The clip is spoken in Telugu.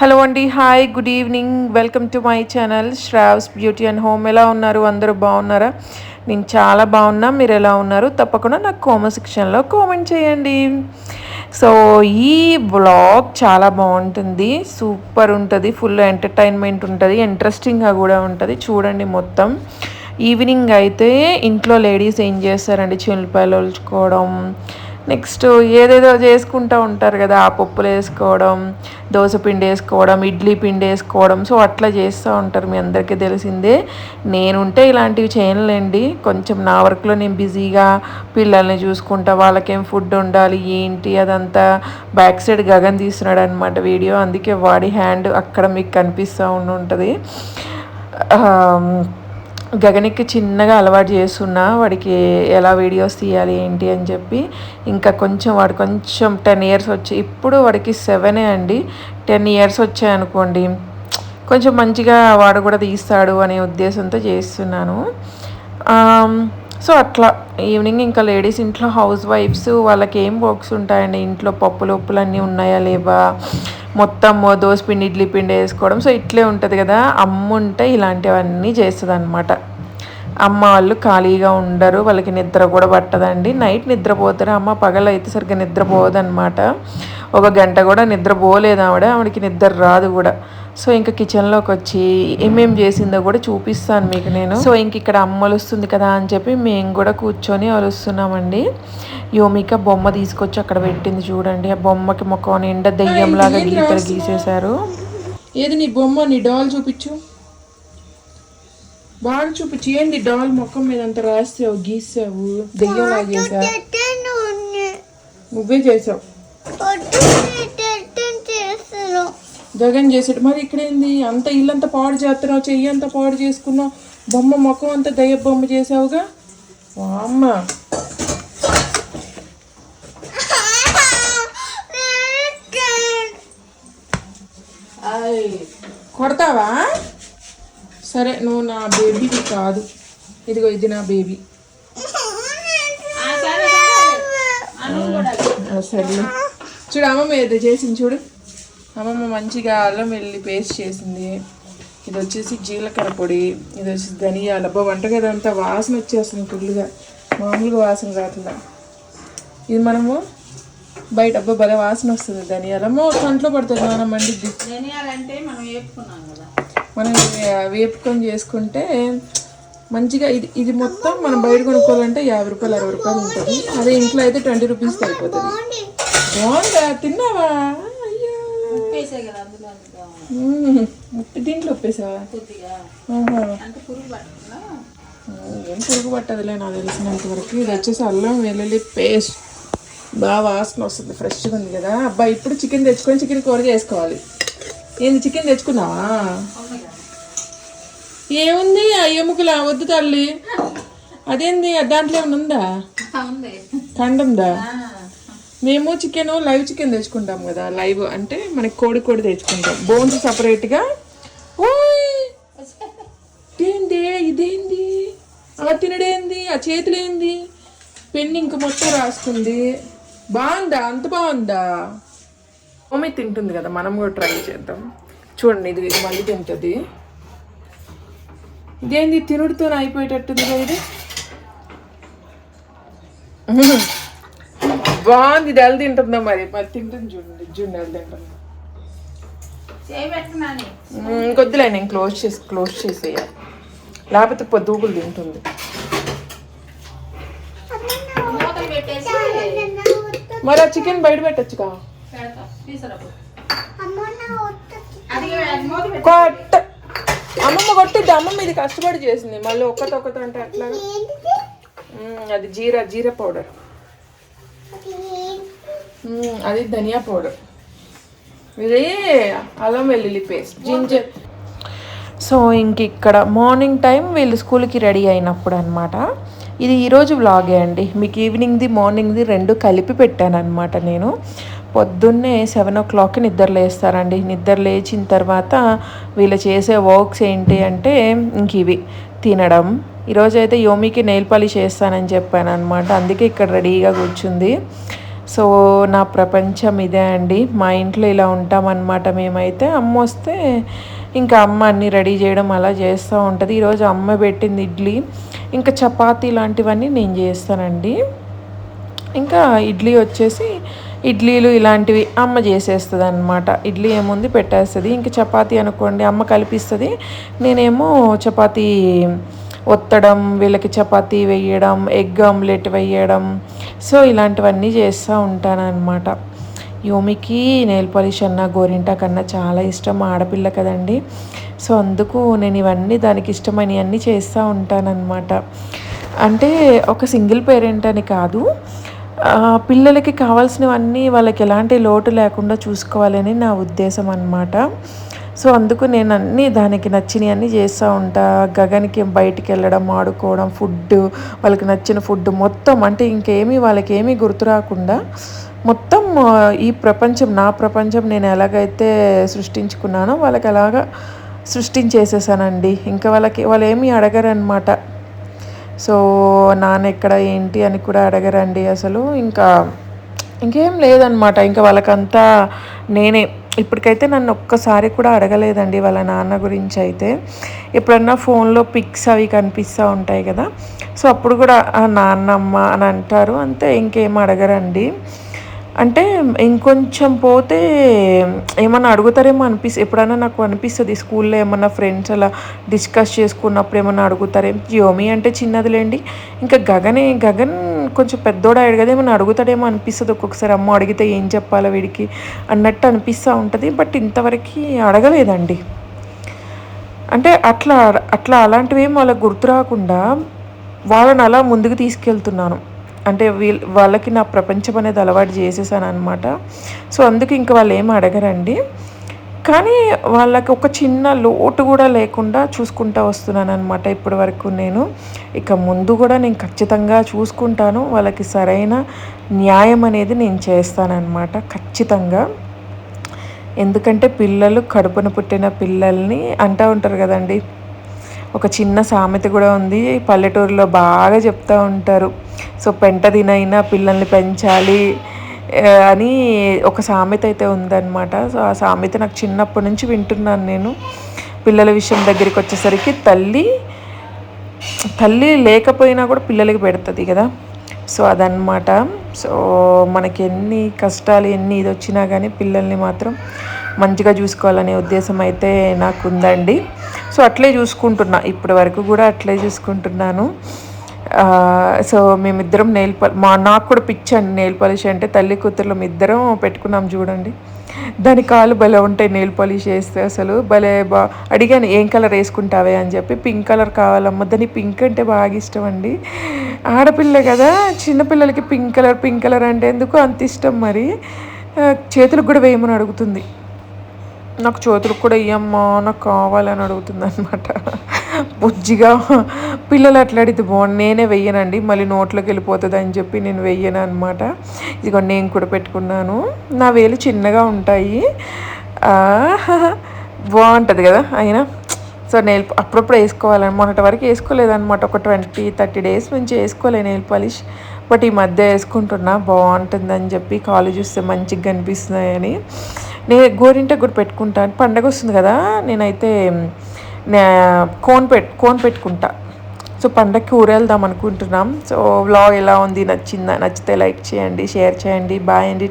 హలో అండి hi good evening welcome to my channel Sravs beauty and home ఎలా ఉన్నారు? అందరూ బాగున్నారా? నేను చాలా బాగున్నా. మీరు ఎలా ఉన్నారు? తప్పకుండా నాకు కామెంట్ సెక్షన్లో కామెంట్ చేయండి. సో ఈ బ్లాగ్ చాలా బాగుంటుంది. సూపర్ ఉంటుంది. ఫుల్ ఎంటర్టైన్మెంట్ ఉంటుంది. ఇంట్రెస్టింగ్గా కూడా ఉంటుంది. చూడండి మొత్తం. ఈవినింగ్ అయితే ఇంట్లో లేడీస్ ఏం చేస్తారండి? చిల్లిపాయలు ఒలుచుకోవడం నెక్స్ట్ ఏదేదో చేసుకుంటూ ఉంటారు కదా ఆ పప్పులు వేసుకోవడం దోశ పిండి వేసుకోవడం ఇడ్లీ పిండి వేసుకోవడం. సో అట్లా చేస్తూ ఉంటారు మీ అందరికీ తెలిసిందే. నేనుంటే ఇలాంటివి చేయనులేండి. కొంచెం నా వర్క్లో నేను బిజీగా పిల్లల్ని చూసుకుంటా వాళ్ళకేం ఫుడ్ ఉండాలి ఏంటి అదంతా బ్యాక్ సైడ్ గగన్ తీస్తున్నాడు అనమాట వీడియో. అందుకే వాడి హ్యాండ్ అక్కడ మీకు కనిపిస్తూ ఉండి ఉంటుంది గగనికి చిన్నగా అలవాటు చేస్తున్నా వాడికి ఎలా వీడియోస్ తీయాలి ఏంటి అని చెప్పి ఇంకా కొంచెం వాడు కొంచెం టెన్ ఇయర్స్ వచ్చి ఇప్పుడు వాడికి సెవెనే అండి. టెన్ ఇయర్స్ వచ్చాయనుకోండి కొంచెం మంచిగా వాడు కూడా తీస్తాడు అనే ఉద్దేశంతో చేస్తున్నాను. సో అట్లా ఈవినింగ్ ఇంకా లేడీస్ ఇంట్లో హౌస్ వైఫ్స్ వాళ్ళకి ఏం వర్క్స్ ఉంటాయండి? ఇంట్లో పప్పులు ఉప్పులు అన్నీ ఉన్నాయా లేవా? మొత్తం దోశ పిండి ఇడ్లీ పిండి వేసుకోవడం. సో ఇట్లే ఉంటుంది కదా అమ్ముంటే ఇలాంటివన్నీ చేస్తుంది అనమాట అమ్మ వాళ్ళు ఖాళీగా ఉండరు వాళ్ళకి నిద్ర కూడా పట్టదండి. నైట్ నిద్రపోతారు అమ్మ పగలు అయితే సరిగ్గా నిద్రపోదనమాట ఒక గంట కూడా నిద్రపోలేదు ఆవిడ ఆవిడకి నిద్ర రాదు కూడా. సో ఇంకా కిచెన్లోకి వచ్చి ఏమేం చేసిందో కూడా చూపిస్తాను మీకు నేను. సో ఇంక ఇక్కడ అమ్మ వస్తుంది కదా అని చెప్పి మేము కూడా కూర్చొని వలుస్తున్నామండి యోమిక బొమ్మ తీసుకొచ్చి అక్కడ పెట్టింది చూడండి. ఆ బొమ్మకి ముఖం నిండా దెయ్యంలాగా గీతలు గీసేశారు. ఏది నీ బొమ్మ? నీ డాల్ చూపించు. బాగా చూపించు ఏంది డాల్ ముఖం మీద అంత రాసావు గీసావు దెయ్యంలా చేసావు నువ్వే చేసావు. జగన్ చేసాడు. మరి ఇక్కడ ఏంది అంత ఇల్లంతా పాడు చేస్తున్నావు చెయ్యి అంతా పాడు చేసుకున్నావు. బొమ్మ ముఖం అంతా దయ్య బొమ్మ చేసావుగా? అమ్మ కొడతావా? సరే నువ్వు నా బేబీకి కాదు. ఇదిగో ఇది నా బేబీ సరే చూడు అమ్మమ్మ ఏదో చేసింది చూడు. అమ్మమ్మ మంచిగా అల్లం వెల్లి పేస్ట్ చేసింది. ఇది వచ్చేసి జీలకర్ర పొడి ఇది వచ్చేసి ధనియాలు అబ్బా వంటగది అంతా వాసన వచ్చేస్తుంది ఫుల్గా మామూలుగా వాసన రాకుండా. ఇది మనము బయట అబ్బా భలే వాసన వస్తుంది ధనియాలు. అమ్మ కంట్లో పడుతుంది మనం మండిద్ది. మనం వేపుకొని చేసుకుంటే మంచిగా ఇది ఇది మొత్తం మనం బయట కొనుక్కోవాలంటే యాభై రూపాయలు అరవై రూపాయలు ఉంటుంది. అదే ఇంట్లో అయితే ట్వంటీ రూపీస్ అయిపోతుంది బాగుందా? తిన్నావా? దీంట్లో ఏం పురుగు పట్టదులే నాకు తెలిసినంత వరకు. ఇది వచ్చేసి అల్లం వెల్లుల్లి పేస్ట్. బాగా వాసన వస్తుంది ఫ్రెష్గా ఉంది కదా. అబ్బా ఇప్పుడు చికెన్ తెచ్చుకొని చికెన్ కూర చేసుకోవాలి. ఏంది చికెన్ తెచ్చుకున్నావా? ఏముంది? ఆ ఎముకలా? వద్దు తల్లి. అదేంది? దాంట్లో ఏమైనా ఉందా? కండందా మేము చికెన్ లైవ్ చికెన్ తెచ్చుకుంటాం కదా. లైవ్ అంటే మనకి కోడి కోడి తెచ్చుకుంటాం. బోన్స్ సపరేట్గా ఓయ్! ఇదేంది ఇదేంది? ఆ తినడేంది? ఆ చేతులు ఏంది పెన్ను ఇంక మొత్తం రాసుకుంది బాగుందా? అంత బాగుందా? మమ్మీ తింటుంది కదా. మనం కూడా ట్రై చేద్దాం. చూడండి ఇది మళ్ళీ తింటుంది. ఇదేంది? తినుడితో అయిపోయేటట్టుంది కదా ఇది. బాగుంది ఇది ఎలా తింటుందో మరి? మరి తింటుంది చూడండి చూడండి ఎలా తింటుంది ఇంకొద్దులే నేను క్లోజ్ చేసి క్లోజ్ చేసేయాలి. లేకపోతే పొద్దుగులు తింటుంది. మరి ఆ చికెన్ బయట పెట్టచ్చుగా? అమ్మమ్మ కొట్టిద్ది అమ్మమ్మ ఇది కష్టపడి చేసింది. మళ్ళీ ఒక్కటి ఒక్కటి అంటే అట్లా? అది జీరా జీరా పౌడర్. అది ధనియా పౌడర్. ఇది అల్లం వెల్లుల్లి పేస్ట్ జింజర్. సో ఇంక ఇక్కడ మార్నింగ్ టైం వీళ్ళు స్కూల్కి రెడీ అయినప్పుడు అనమాట ఇది ఈరోజు వ్లాగే అండి. మీకు ఈవినింగ్ది మార్నింగ్ది రెండు కలిపి పెట్టాను అనమాట నేను. పొద్దున్నే సెవెన్ ఓ క్లాక్కి నిద్ర లేస్తారండి. నిద్ర లేచిన తర్వాత వీళ్ళు చేసే వర్క్స్ ఏంటి అంటే ఇంక ఇవి. తినడం. ఈరోజు అయితే యోమికి నెయిల్ పాలిష్ చేస్తానని చెప్పాను అనమాట అందుకే ఇక్కడ రెడీగా కూర్చుంది. సో నా ప్రపంచం ఇదే అండి. మా ఇంట్లో ఇలా ఉంటామన్నమాట మేమైతే. అమ్మ వస్తే ఇంకా అమ్మ అన్నీ రెడీ చేయడం అలా చేస్తూ ఉంటుంది. ఈరోజు అమ్మ పెట్టింది ఇడ్లీ. ఇంకా చపాతీ లాంటివన్నీ నేను చేస్తానండి. ఇంకా ఇడ్లీ వచ్చేసి ఇడ్లీలు ఇలాంటివి అమ్మ చేసేస్తుంది అనమాట ఇడ్లీ ఏముంది పెట్టేస్తుంది. ఇంక చపాతీ అనుకోండి అమ్మ కలిపిస్తుంది. నేనేమో చపాతీ ఒత్తడం వీళ్ళకి చపాతీ వేయడం ఎగ్ ఆమ్లెట్ వేయడం. సో ఇలాంటివన్నీ చేస్తూ ఉంటానన్నమాట. యోమికి నెయిల్ పాలిష్ అన్న గోరింటా కన్నా చాలా ఇష్టం ఆడపిల్ల కదండి. సో అందుకు నేను ఇవన్నీ దానికి ఇష్టమైనవన్నీ చేస్తూ ఉంటానన్నమాట. అంటే ఒక సింగిల్ పేరెంట్ అని కాదు పిల్లలకి కావాల్సినవన్నీ వాళ్ళకి ఎలాంటి లోటు లేకుండా చూసుకోవాలని నా ఉద్దేశం అనమాట సో అందుకు నేను అన్నీ దానికి నచ్చినవి అన్నీ చేస్తూ ఉంటా. గగన్కి బయటికి వెళ్ళడం ఆడుకోవడం ఫుడ్ వాళ్ళకి నచ్చిన ఫుడ్ మొత్తం అంటే ఇంకేమీ వాళ్ళకి ఏమీ గుర్తు రాకుండా మొత్తం ఈ ప్రపంచం నా ప్రపంచం నేను ఎలాగైతే సృష్టించుకున్నానో వాళ్ళకి అలాగా సృష్టించేసేసానండి. ఇంకా వాళ్ళకి వాళ్ళు ఏమీ అడగరనమాట సో నాన్న ఎక్కడ ఏంటి అని కూడా అడగరండి అసలు. ఇంకా ఇంకేం లేదనమాట ఇంకా వాళ్ళకంతా నేనే. ఇప్పటికైతే నన్ను ఒక్కసారి కూడా అడగలేదండి వాళ్ళ నాన్న గురించి అయితే. ఎప్పుడన్నా ఫోన్లో పిక్స్ అవి కనిపిస్తూ ఉంటాయి కదా. సో అప్పుడు కూడా నాన్నమ్మ అని అంటారు. అంతే ఇంకేం అడగరండి. అంటే ఇంకొంచెం పోతే ఏమన్నా అడుగుతారేమో అనిపిస్తుంది ఎప్పుడైనా నాకు అనిపిస్తుంది స్కూల్లో ఏమన్నా ఫ్రెండ్స్ అలా డిస్కస్ చేసుకున్నప్పుడు ఏమన్నా అడుగుతారేమో యోమి అంటే చిన్నదిలేండి. ఇంకా గగనే గగన్ కొంచెం పెద్దోడాడు కదా ఏమన్నా అడుగుతాడేమో అనిపిస్తుంది ఒక్కొక్కసారి అమ్మ అడిగితే ఏం చెప్పాలో వీడికి అన్నట్టు అనిపిస్తూ ఉంటుంది బట్ ఇంతవరకు అడగలేదండి. అంటే అట్లా అట్లా అలాంటివి ఏం వాళ్ళకి గుర్తు రాకుండా వాళ్ళని అలా ముందుకు తీసుకెళ్తున్నాను. అంటే వీళ్ళ వాళ్ళకి నా ప్రపంచం అనేది అలవాటు చేసేసాను అనమాట సో అందుకు ఇంకా వాళ్ళు ఏం అడగరండి. కానీ వాళ్ళకి ఒక చిన్న లోటు కూడా లేకుండా చూసుకుంటా వస్తున్నాను అనమాట ఇప్పటి వరకు నేను. ఇక ముందు కూడా నేను ఖచ్చితంగా చూసుకుంటాను. వాళ్ళకి సరైన న్యాయం అనేది నేను చేస్తానన్నమాట ఖచ్చితంగా. ఎందుకంటే పిల్లలు కడుపున పుట్టిన పిల్లల్ని అంటూ ఉంటారు కదండి ఒక చిన్న సామెత కూడా ఉంది. పల్లెటూరులో బాగా చెప్తూ ఉంటారు. సో పెంటదినైనా పిల్లల్ని పెంచాలి అని ఒక సామెత అయితే ఉందన్నమాట. సో ఆ సామెత నాకు చిన్నప్పటి నుంచి వింటున్నాను నేను. పిల్లల విషయం దగ్గరికి వచ్చేసరికి తల్లి తల్లి లేకపోయినా కూడా పిల్లలకి పెడుతుంది కదా. సో అదనమాట సో మనకి ఎన్ని కష్టాలు ఎన్ని ఇది వచ్చినా కానీ పిల్లల్ని మాత్రం మంచిగా చూసుకోవాలనే ఉద్దేశం అయితే నాకు ఉందండి సో అట్లే చూసుకుంటున్నా. ఇప్పటి వరకు కూడా అట్లే చూసుకుంటున్నాను. సో మేమిద్దరం నెయిల్ పాలి మా నాకు కూడా పిచ్చండి నెయిల్ పాలిష్ అంటే తల్లి కూతుర్లు ఇద్దరం పెట్టుకున్నాం చూడండి. దాని కాలు భలే ఉంటాయి నెయిల్ పాలిష్ వేస్తే అసలు. భలే బా అడిగాను ఏం కలర్ వేసుకుంటావే అని చెప్పి. పింక్ కలర్ కావాలమ్మ దాని పింక్ అంటే బాగా ఇష్టం అండి. ఆడపిల్ల కదా చిన్నపిల్లలకి పింక్ కలర్ పింక్ కలర్ అంటే ఎందుకు అంత ఇష్టం మరి? చేతులకు కూడా వేయమని అడుగుతుంది. నాకు చేతులకు కూడా ఇయ్యమ్మా నాకు కావాలని అడుగుతుంది అనమాట బుజ్జిగా పిల్లలు అట్లాడితే బాగుంది నేనే వెయ్యనండి మళ్ళీ నోట్లోకి వెళ్ళిపోతుంది అని చెప్పి నేను వెయ్యను అనమాట ఇదిగో నేను కూడా పెట్టుకున్నాను. నా వేలు చిన్నగా ఉంటాయి. బాగుంటుంది కదా అయినా. సో నెయిల్ అప్పుడప్పుడు వేసుకోవాలని మొన్నటి వరకు వేసుకోలేదన్నమాట. ఒక ట్వంటీ థర్టీ డేస్ నుంచి వేసుకోలే నెయిల్ పాలిష్. బట్ ఈ మధ్య వేసుకుంటున్నా బాగుంటుందని చెప్పి కాలు చూస్తే మంచిగా కనిపిస్తున్నాయని. నేను గోరింట కూడా పెట్టుకుంటాను. పండగ వస్తుంది కదా నేనైతే కోన్ పెట్ కోన్ పెట్టుకుంటా. సో పండగకి ఊరెళ్దాం అనుకుంటున్నాం. సో వ్లాగ్ ఎలా ఉంది? నచ్చిందా? నచ్చితే లైక్ చేయండి షేర్ చేయండి. బాయ్ అండి.